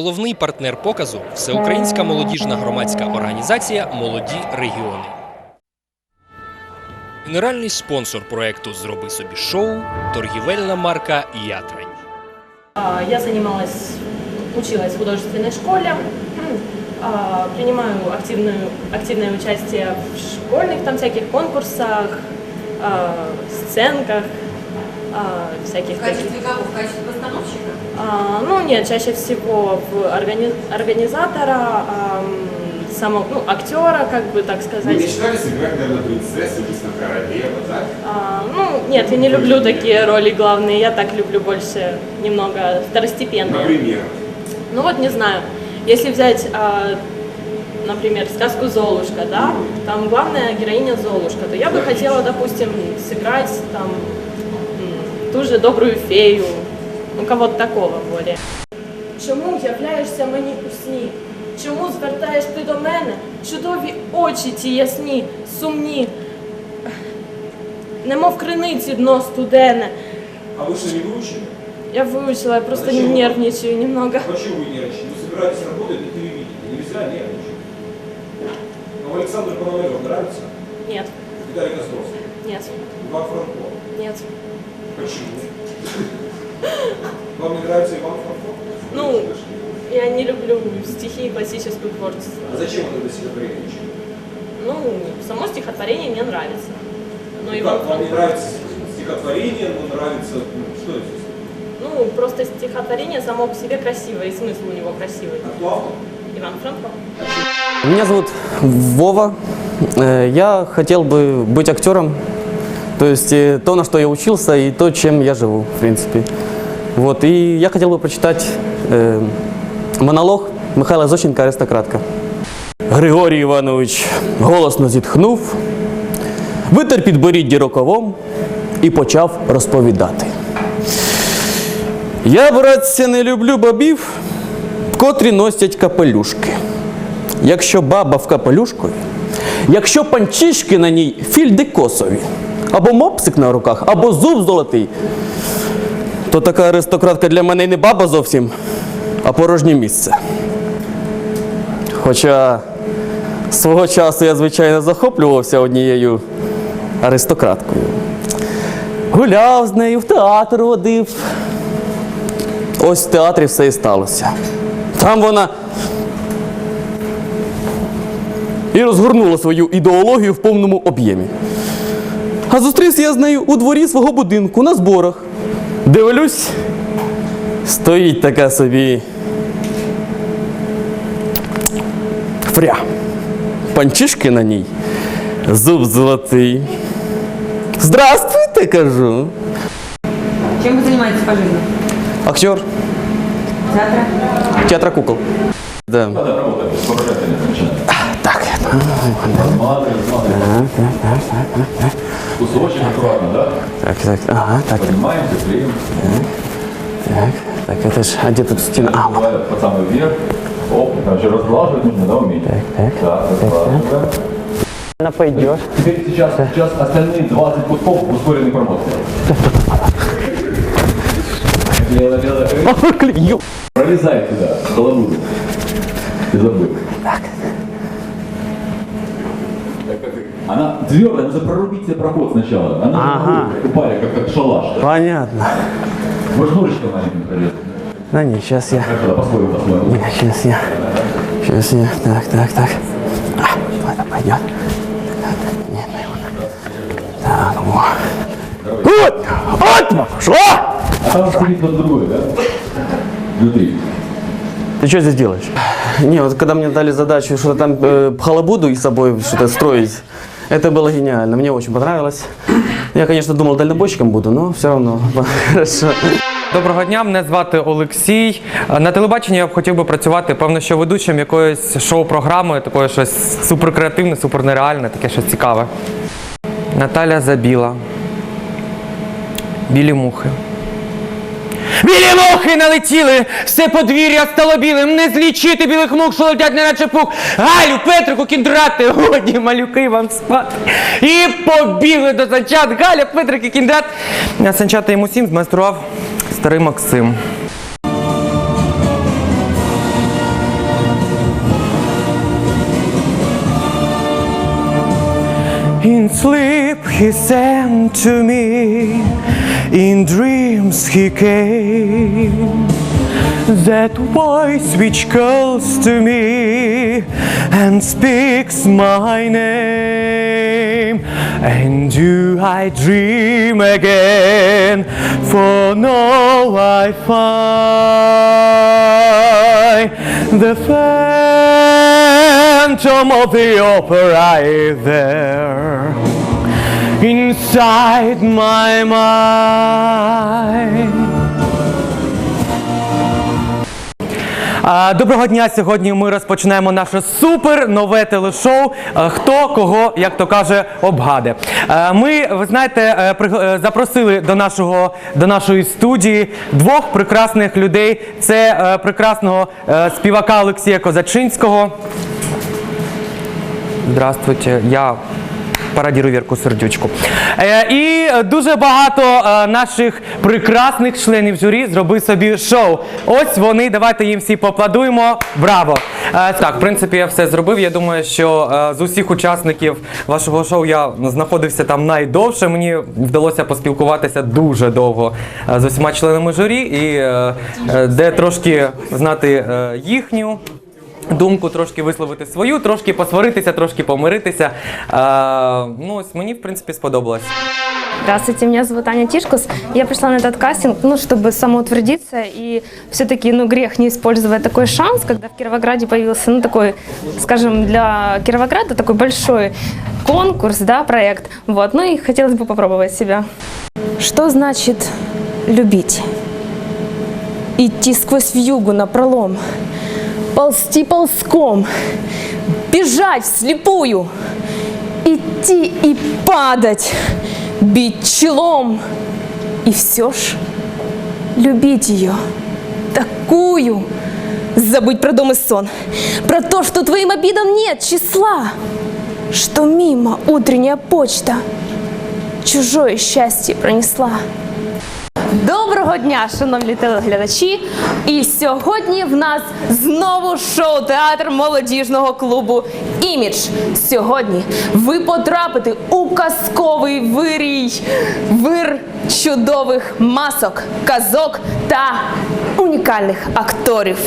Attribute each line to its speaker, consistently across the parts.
Speaker 1: Головний партнер показу всеукраїнська молодіжна громадська організація Молоді регіони. Генеральний спонсор проекту Зроби собі шоу торгівельна марка Ятрань.
Speaker 2: Я занималась, училась в художественной школе, принимаю активную, активное участие в школьных там всяких конкурсах, сценках, а, всяких
Speaker 3: В
Speaker 2: таких.
Speaker 3: качестве кого? В качестве постановщика?
Speaker 2: А, Ну нет, чаще всего в органи- организатора, ам, самого, ну, актера, как бы так
Speaker 4: Вы
Speaker 2: сказать.
Speaker 4: мечтали сыграть, наверное, принцессу на королеву, да?
Speaker 2: А, ну, нет, я не люблю такие роли главные, я так люблю больше немного второстепенные.
Speaker 4: Например.
Speaker 2: Ну вот не знаю, если взять, а, например, сказку Золушка, да, там главная героиня Золушка, то я бы хотела, допустим, сыграть там ту же добрую фею, ну кого-то такого более. Чому являєшся мені у сні? Чому звертаєш ти до мене? Чудові очі ті ясні, сумні, немов криниці дно студене.
Speaker 4: А вы что, не выучили?
Speaker 2: Я выучила, я просто
Speaker 4: Зачем?
Speaker 2: нервничаю немного.
Speaker 4: Почему вы нервничаете? Вы собираетесь работать на телевидении. Нельзя нервничать. Но Александр Пономарев нравится?
Speaker 2: Нет,
Speaker 4: Виталий Козловский?
Speaker 2: нет,
Speaker 4: Иван Франко?
Speaker 2: нет.
Speaker 4: Почему? Вам не нравится Иван Франко?
Speaker 2: Ну, я не люблю стихи и классическую творчество.
Speaker 4: А зачем вы тогда стихотворение учили?
Speaker 2: Ну, само стихотворение мне нравится. Но
Speaker 4: Ну
Speaker 2: Иван
Speaker 4: как, вам не нравится стихотворение, но нравится... Ну, что это?
Speaker 2: Ну, просто стихотворение само по себе красивое, и смысл у него красивый.
Speaker 4: А кто автор?
Speaker 2: Иван Франко.
Speaker 5: Меня зовут Вова. Э, Я хотел бы быть актером. То есть э, то, на что я учился, и то, чем я живу, в принципе. Вот. И я хотел бы прочитать э, монолог Михайла Зощенка «Аристократка». Григорій Іванович голосно зітхнув, витер підборідді рукавом і почав розповідати. Я, братця, не люблю бабів, котрі носять капелюшки. Якщо баба в капелюшку, якщо панчішки на ній фільдикосові, або мопсик на руках, або зуб золотий, то така аристократка для мене не баба зовсім, а порожнє місце. Хоча свого часу я, звичайно, захоплювався однією аристократкою. Гуляв з нею, в театр водив. Ось в театрі все і сталося. Там вона і розгорнула свою ідеологію в повному об'ємі. А зустрівся я з нею у дворі свого будинку на зборах. Дивлюсь, стоїть така собі. Фря. Панчишки на ній. Зуб золотий. Здравствуйте, кажу.
Speaker 3: Чем вы занимаетесь по жизни?
Speaker 5: Актер
Speaker 3: Театра?
Speaker 5: театра кукол. Да. Так.
Speaker 6: Кусочек аккуратно, да?
Speaker 5: Так, так, ага, так,
Speaker 6: Поднимаем, клеим.
Speaker 5: так, так, это ж, а где тут стена? А, вот.
Speaker 6: Бывает по самый верх. Оп, короче, разглаживать нужно, да, уметь?
Speaker 5: так.
Speaker 6: Да, разглаживаем.
Speaker 5: Она пойдет.
Speaker 6: Теперь сейчас, сейчас остальные 20 кусков в ускоренной дело. Пролезай туда, голову. Ты забыл. Она твердая, нужно прорубить себе проход сначала. Она
Speaker 5: Ага.
Speaker 6: упали, как, как шалаш. Да?
Speaker 5: Понятно.
Speaker 6: Может, ножичком маленьким пролезть?
Speaker 5: Да не, сейчас я.
Speaker 6: Хорошо, посмотрим, посмотрим.
Speaker 5: Не, сейчас я. Сейчас я. Так, так, так. А, ладно, пойдет. Нет, не вот. Так, во. Вот! Вот! Шла!
Speaker 6: А там стоит вот другое, да? Внутри.
Speaker 5: Ты что здесь делаешь? Не, вот когда мне дали задачу что-то там э, халабуду и собой что-то строить, это было гениально. Мне очень понравилось. Я, конечно, думал дальнобойщиком буду, но все равно хорошо.
Speaker 7: Доброго дня, мене звати Олексій. На телебаченні я б хотів би працювати, певно, що ведучим якоїсь шоу-програми, такої щось суперкреативне, супернереальне, таке щось цікаве. Наталя Забіла. Білі мухи. Білі мухи мухи налетіли, все подвір'я стало білим. Не злічити білих мух, що летять, не наче пух. Галю, Петрику, кіндрати, годі малюки вам спати. І побігли до санчат. Галя, Петрик і кіндрат. А санчата йому сім змайстрував старий Максим. Інсли he sent to me, in dreams he came. That voice which calls to me and speaks my name. And do I dream again? For now I find the phantom of the opera there inside my mind. Доброго дня! Сьогодні ми розпочинаємо наше супер нове телешоу Хто кого, як то каже, обгаде. Ми, ви знаєте, е, е, запросили до нашого до нашої студії двох прекрасних людей. Це е, прекрасного співака Олексія Козачинського. Здравствуйте, я пародірую Вірку Сердючку. Е, і дуже багато е, наших прекрасних членів журі зробив собі шоу. Ось вони, давайте їм всі поаплодуємо. Браво! Е, так, в принципі, я все зробив. Я думаю, що з усіх учасників вашого шоу я знаходився там найдовше. Мені вдалося поспілкуватися дуже довго з усіма членами журі, і де трошки знати їхню думку трошки висловити свою, трошки посваритися, трошки помиритися. А, ну, ось мені, в принципі, сподобалось.
Speaker 8: Здравствуйте, меня зовут Аня Тишкус. Я пришла на этот кастинг, ну, чтобы самоутвердиться и все-таки, ну, грех не использовать такой шанс, когда в Кировограде появился, ну, такой, скажем, для Кировограда такой большой конкурс, да, проект. Вот, ну и хотелось бы попробовать себя. Что значит любить? Идти сквозь вьюгу на пролом, ползти ползком, бежать вслепую, идти и падать, бить челом. И все ж любить ее, такую, забыть про дом и сон, про то, что твоим обидам нет числа, что мимо утренняя почта чужое счастье пронесла. Доброго дня, шановні телеглядачі! І сьогодні в нас знову шоу театр молодіжного клубу Імідж. Сьогодні ви потрапите у казковий вирій, вир чудових масок, казок та унікальних акторів.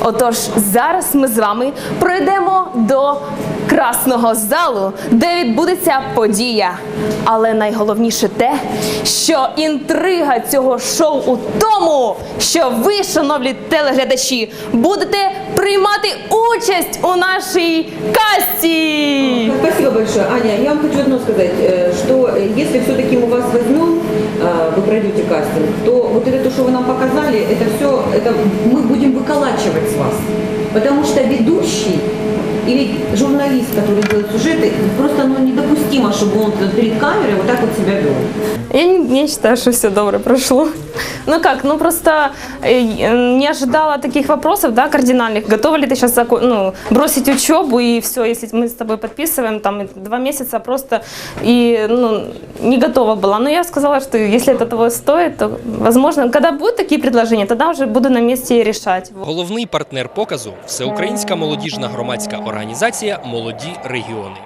Speaker 8: Отож, зараз ми з вами пройдемо до красного залу, де відбудеться подія. Але найголовніше те, що інтрига цього шоу у тому, що ви, шановні телеглядачі, будете приймати участь у нашій касті.
Speaker 3: Спасибо большое. Аня, я вам хочу одно сказать, э, что э, если все-таки мы вас возьмем, э, вы пройдете кастинг, то вот это то, что вы нам показали, это все, это мы будем выколачивать с вас. Потому что ведущий или журналист, который делает сюжеты, просто ну, недопустимо, чтобы он перед камерой вот так вот себя вел.
Speaker 8: Я не, не считаю, что все добро прошло. Ну как, ну просто э, не ожидала таких вопросов, да, кардинальных. Готова ли ты сейчас ну, бросить учебу и все, если мы с тобой подписываем, там и два месяца просто и ну, не готова была. Но я сказала, что если это того стоит, то возможно, когда будут такие предложения, тогда уже буду на месте и решать.
Speaker 1: Головний партнер показу всеукраїнська молодіжна громадська організація Молоді регіони.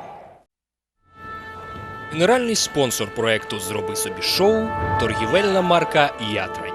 Speaker 1: Генеральний спонсор проекту Зроби собі шоу торгівельна марка Ятри.